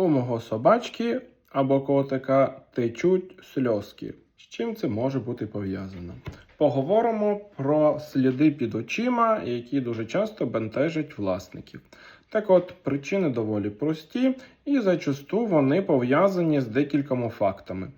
У мого собачки або котика течуть сльозки. З чим це може бути пов'язано? Поговоримо про сліди під очима, які дуже часто бентежать власників. Так от, причини доволі прості, і зачасту вони пов'язані з декількома фактами.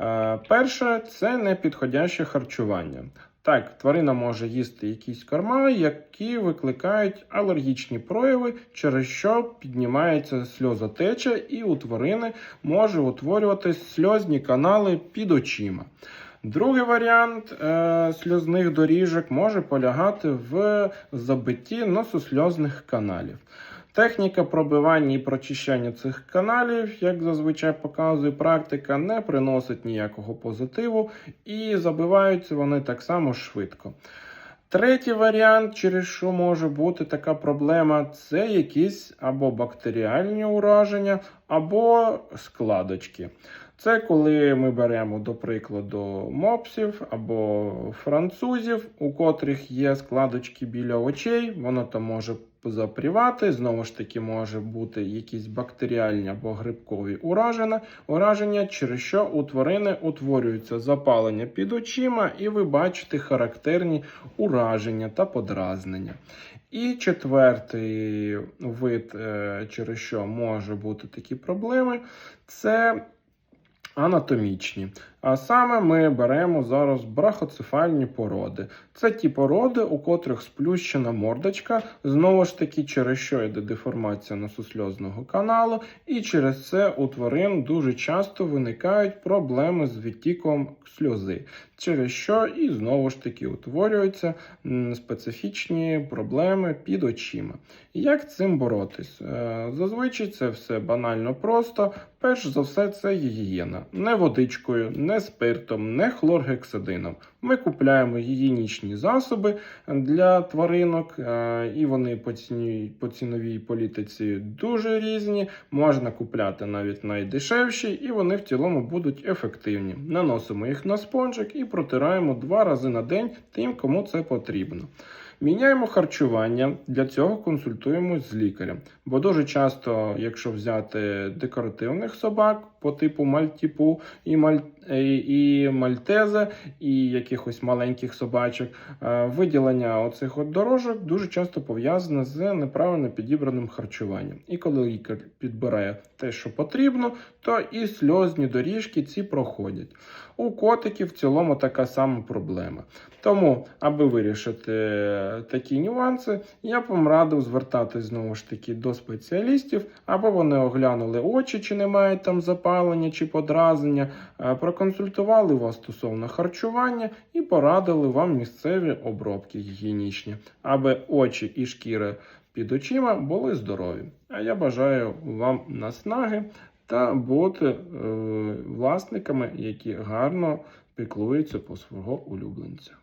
Е, перше це непідходяще харчування. Так, тварина може їсти якісь корма, які викликають алергічні прояви, через що піднімається сльозотеча, і у тварини може утворюватись сльозні канали під очима. Другий варіант е, сльозних доріжок може полягати в забитті нососльозних каналів. Техніка пробивання і прочищання цих каналів, як зазвичай показує практика, не приносить ніякого позитиву і забиваються вони так само швидко. Третій варіант, через що може бути така проблема, це якісь або бактеріальні ураження, або складочки. Це коли ми беремо, до прикладу, мопсів або французів, у котрих є складочки біля очей, воно там може запрівати. Знову ж таки, може бути якісь бактеріальні або грибкові ураження, ураження, через що у тварини утворюється запалення під очима, і ви бачите характерні ураження та подразнення. І четвертий вид, е, через що може бути такі проблеми, це анатомічні. А саме ми беремо зараз брахоцефальні породи. Це ті породи, у котрих сплющена мордочка, знову ж таки, через що йде деформація нососльозного каналу, і через це у тварин дуже часто виникають проблеми з відтіком сльози, через що і знову ж таки утворюються специфічні проблеми під очима. Як цим боротись? Е, Зазвичай це все банально просто. Перш за все, це гігієна. Не водичкою, не спиртом, не хлоргексидином. Ми купляємо гігієнічні засоби для тваринок, е, і вони по ціні, по ціновій політиці дуже різні. Можна купляти навіть найдешевші, і вони в цілому будуть ефективні. Наносимо їх на спонжик і протираємо два рази на день тим, кому це потрібно. Міняємо харчування, для цього консультуємось з лікарем. Бо дуже часто, якщо взяти декоративних собак по типу мальтіпу і, маль... і і мальтеза, і якихось маленьких собачок, е, виділення оцих от дорожок дуже часто пов'язане з неправильно підібраним харчуванням. І коли лікар підбирає те, що потрібно, то і сльозні доріжки ці проходять. У котиків в цілому така сама проблема. Тому, аби вирішити такі нюанси, я б вам радив звертатись знову ж таки до спеціалістів, або вони оглянули очі, чи немає там запалення чи подразнення, е, проконсультували вас стосовно харчування і порадили вам місцеві обробки гігієнічні, аби очі і шкіра під очима були здорові. А я бажаю вам наснаги та бути е, власниками, які гарно піклуються по свого улюбленця.